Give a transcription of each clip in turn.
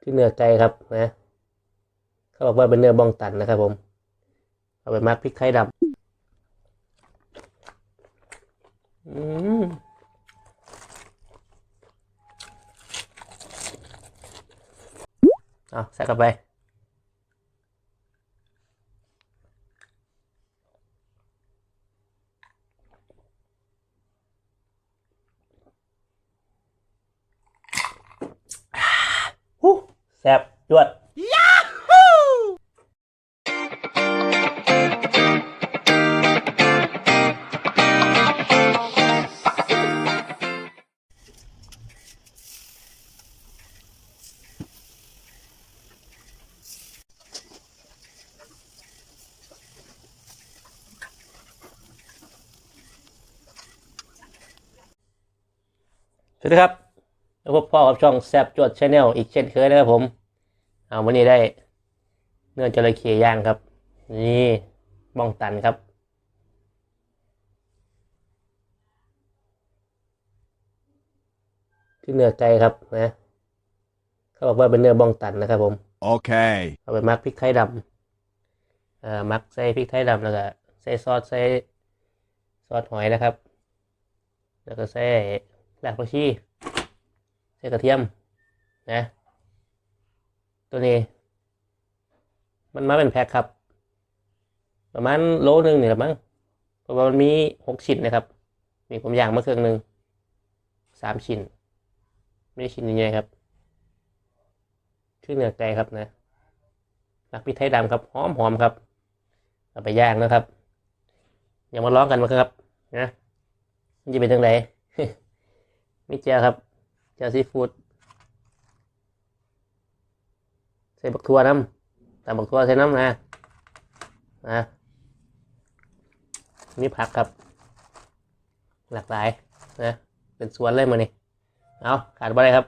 ที่เนื้อไก่ครับนะเขาบอกว่าเป็นเนื้อบ้องตันนะครับ ผม เอาไปมักพริกไทยดำอืมเอาใส่เข้าไป แซ่บจวดสวัสดีครับ แล้วพบพ่อกับช่องแซบจวดชาแนลอีกเช่นเคยนะครับผม เอาวันนี้ได้ เนื้อจระเข้ย่างครับ นี่บ้องตันครับที่เนื้อไก่ครับนะ เขาบอกว่าเป็นเนื้อบ้องตันนะครับผม Okay. เอาไปมักพริกไทยดำเอ่อมักใส่พริกไทยดำแล้วก็ใส่ซอสใส่ซอสหอยนะครับ แล้วก็ใส่รากผักชี ใส่กระเทียมนะ ตัวนี้ มันมาเป็นแพ็คครับ ประมาณโลหนึ่งนี่แหละมั้งเพราะว่ามันมีหกชิ้นนะครับ มีผมย่างมาเครื่องหนึ่งสามชิ้น ไม่ได้ชิ้นใหญ่ครับชื่อเนื้อไก่ครับนะรักพริกไทยดำครับหอมหอมครับเอาไปย่างนะครับ อย่ามาร้องกันมาครับนะมันจะเป็นยังไงไม่เจอครับ จอซีฟู้ดใส่บักทั่วน้ำแต่บักทั่วใส่น้ำนะนะนี่ผักครับ หลากหลายนะเป็นสวนเลยมานี่เอาขาดบ่ได้ครับ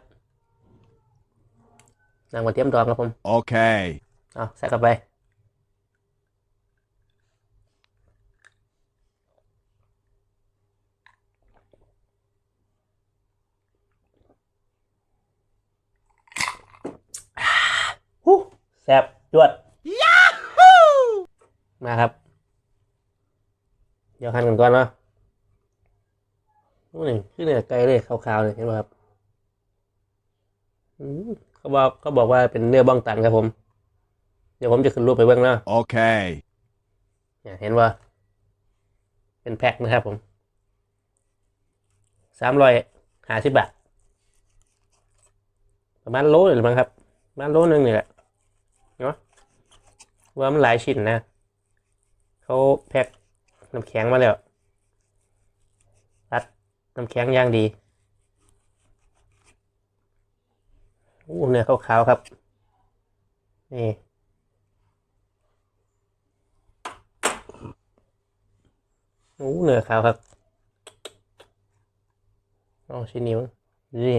นางกระเทียมดองครับผม Okay. เอาใส่เข้าไป แซ่บจวดมาครับ เดี๋ยวหั่นกันก่อนเนาะนี่คือเนื้อไก่เลยขาวๆเลยเห็นไหมครับอืมเขาบอกเขาบอกว่าเป็นเนื้อบ้องตันครับผม เดี๋ยวผมจะขึ้นรูปไปเบื้องหน้า Okay. เนี่ยเห็นว่า เป็นแพ็คนะครับผมสามร้อยห้าสิบบาทประมาณโลหรือมั้งครับประมาณโลนึงนี่แหละ เนาะว่ามันหลายชิ้นนะ เขาแพ็คน้ำแข็งมาแล้วรัดน้ำแข็งอย่างดีโอ้เนื้อขาวๆครับ นี่โอ้เนื้อขาวครับเอาชิ้นนี้มั้งนี่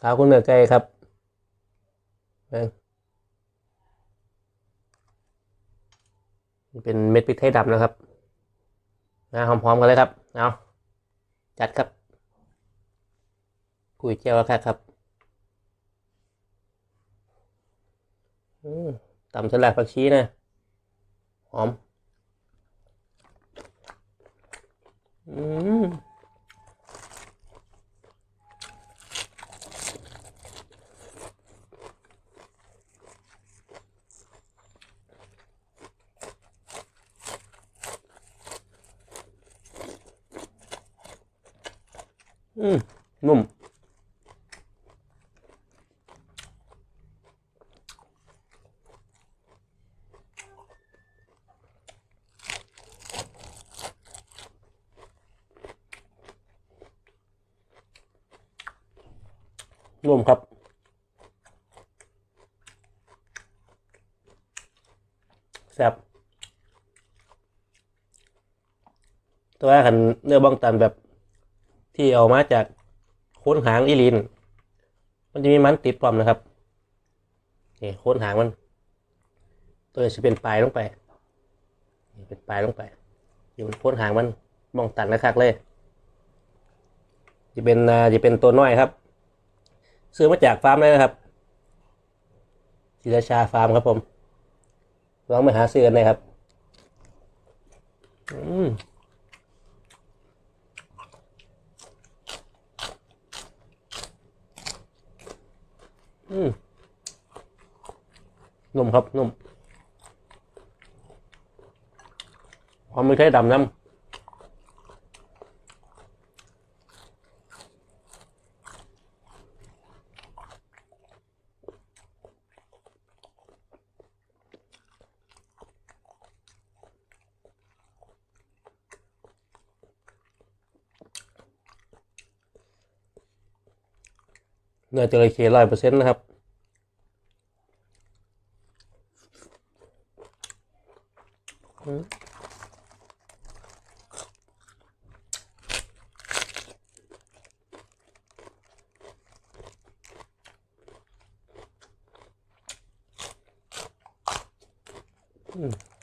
ขาวคุณเนื้อไก่ครับ นี่เป็นเม็ดพริกไทยดำนะครับนะหอมๆกันเลยครับ เอาจัดครับกุยเจียวครับครับอืมตำสลัดผักชีนะ หอม อืม อืมนุ่ม นุ่มครับแซ่บตัวแรกคันเนื้อบ้องตันแบบ ที่เอามาจากโค้นหางอีลิน มันจะมีมันติดปลอมนะครับนี่โค้นหางมัน ตัวนี้จะเป็นปลายลงไปเป็นปลายลงไป อยู่บนโค้นหางมันบ้องตันนะครับเลยจะเป็นอ่าจะเป็นตัวน้อยครับ ซื้อมาจากฟาร์มเลยนะครับศิราชาฟาร์มครับผมลองมาหาซื้อกันเลยครับ อืม อืมนุ่มครับนุ่มความไม่ใช่ดำน้ำ เนื้อจระเข้ร้อยเปอร์เซ็นต์นะครับอืม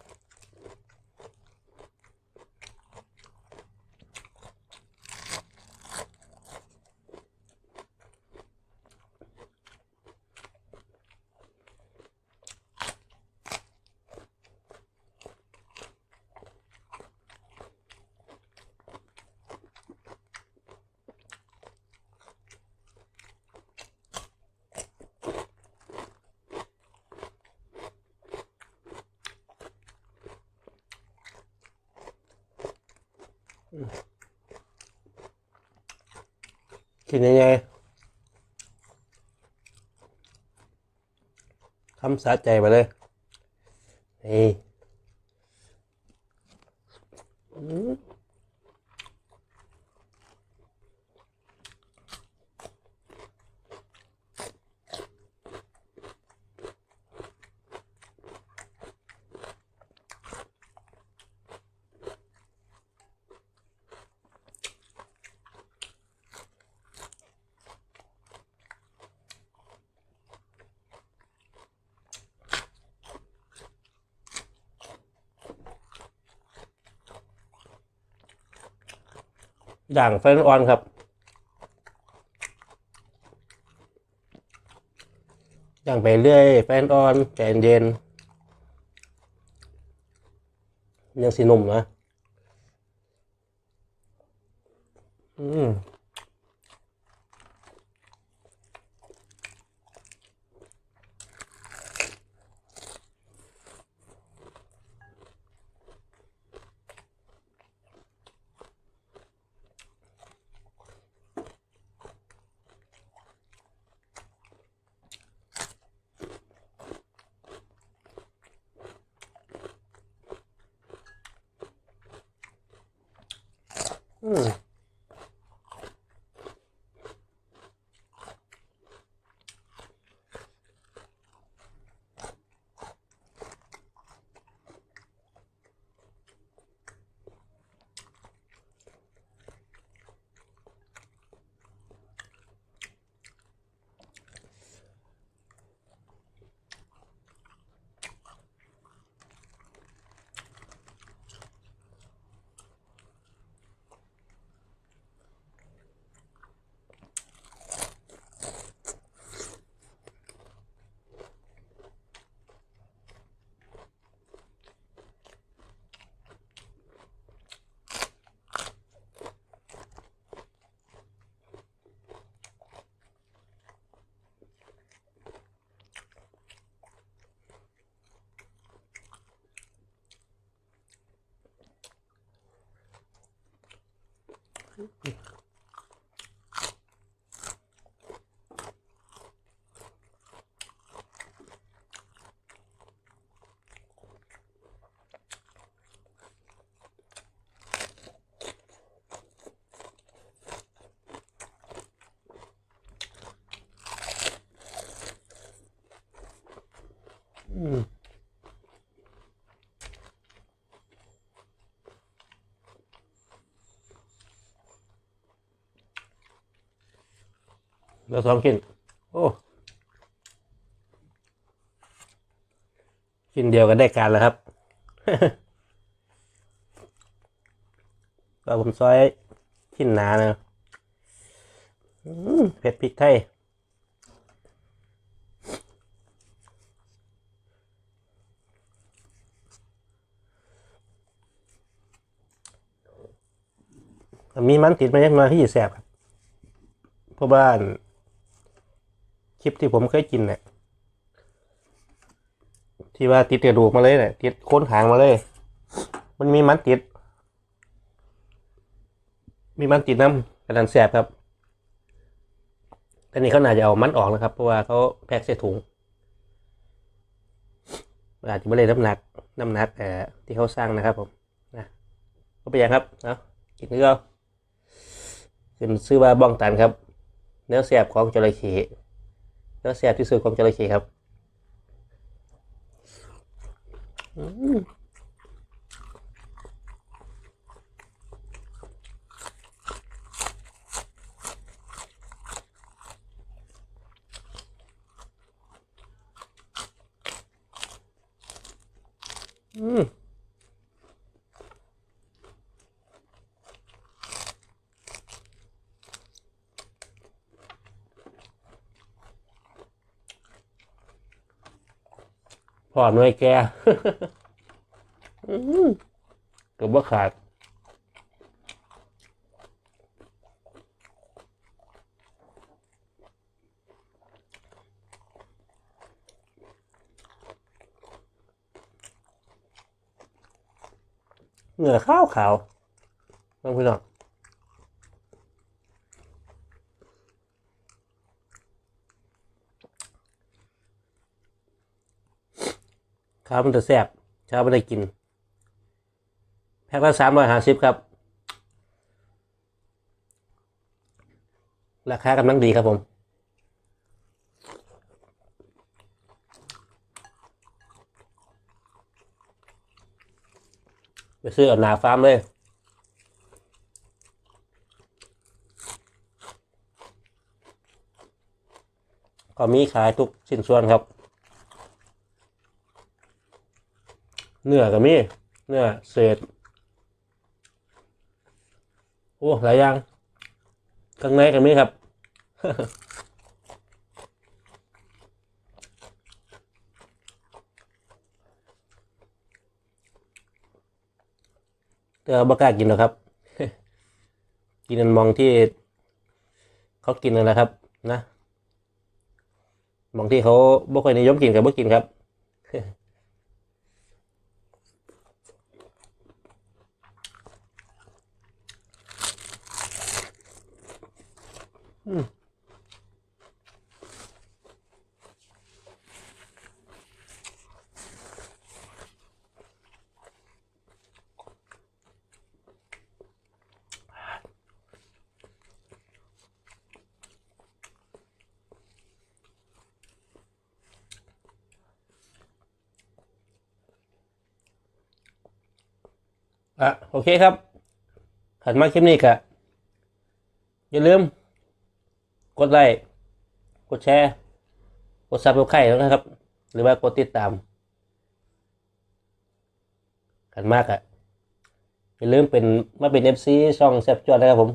กินยังไงคำสะใจไปเลย นี่ อย่างไฟอ่อนครับ อย่างไปเรื่อยไฟอ่อนใจเย็นยังสีนุ่มนะ อืม Hmm. อื ลือสองชิ้นโอ้ชิ้นเดียวกันได้การแล้วครับก็ผมซอยชิ้นหนานะเผ็ดพริกไทยมีมันติดมาเล็กน้อยที่แสบครับพ่อบ้าน คลิปที่ผมเคยกินเนี่ยที่ว่าติดกระดูกมาเลยเนี่ยติดโค้นหางมาเลย มันมีมันติด มีมันติดน้ำกระดันแสบครับแต่นี่เขาน่าจะเอามันออกนะครับ เพราะว่าเขาแพ็คใส่ถุงอาจจะไม่ได้น้ำหนักน้ำหนักเอ่ที่เขาสร้างนะครับผมนะก็ไปนอยังครับเนาะกินนี่ก็ขึ้นซื้อว่าบ้องตันครับ เนื้อแสบของจระเข้ แล้วแสบที่สุดของจระเข้ครับ พอหน่วยแกกือบว่าขาดเหงื่อขาวขาวน้องพี่น้อง ข้าวมันจะแซ่บเช้าไม่ได้กิน แพ็คละสามร้อยห้าสิบครับ ราคากำลังดีครับผมไปซื้อเอาหนาฟาร์มเลยก็มีขายทุกชิ้นส่วนครับ เนื้อก็มีเนื้อเศษโอ้หลายอย่างข้างในก็มีครับแต่ว่าบ่กล้ากินหรอกครับ กินมันมองที่เขากินนั่นแหละครับ นะมองที่เขาบ่ค่อยนิยมกินกับบ่กินครับ อะโอเคครับขันมาคลิปนี้กะอย่าลืม ดไลค์กดแชร์กดซับสไครต์นะครับ หรือว่ากดติดตามขันมากอะอย่าลืมเป็นมาเป็น FC ช่องแซบจวดนะครับผม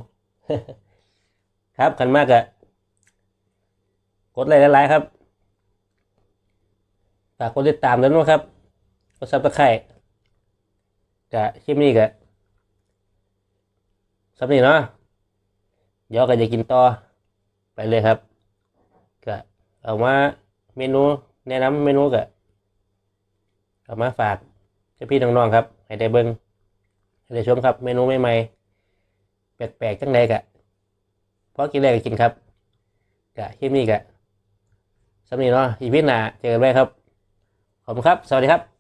ครับขันมากอะกดไลค์หลายๆครับฝากกดติดตามด้วยนะครับกดซับสไครต์กะคลิปนี้กะสำนี้เนาะเดี๋ยวก็จะกินต่อ ไปเลยครับก็เอามาเมนูแนะนำเมนูก็เอามาฝากเจพี่น้องๆครับ ให้ได้เบิ้งให้ได้ชมครับ เมนูใหม่ๆแปลกๆจังใดกะพอกินแรกก็กินครับกะคลิปนี้กะสำนีเนาะอีพีหน้าเจอกันไว้ครับขอบคุณครับ สวัสดีครับ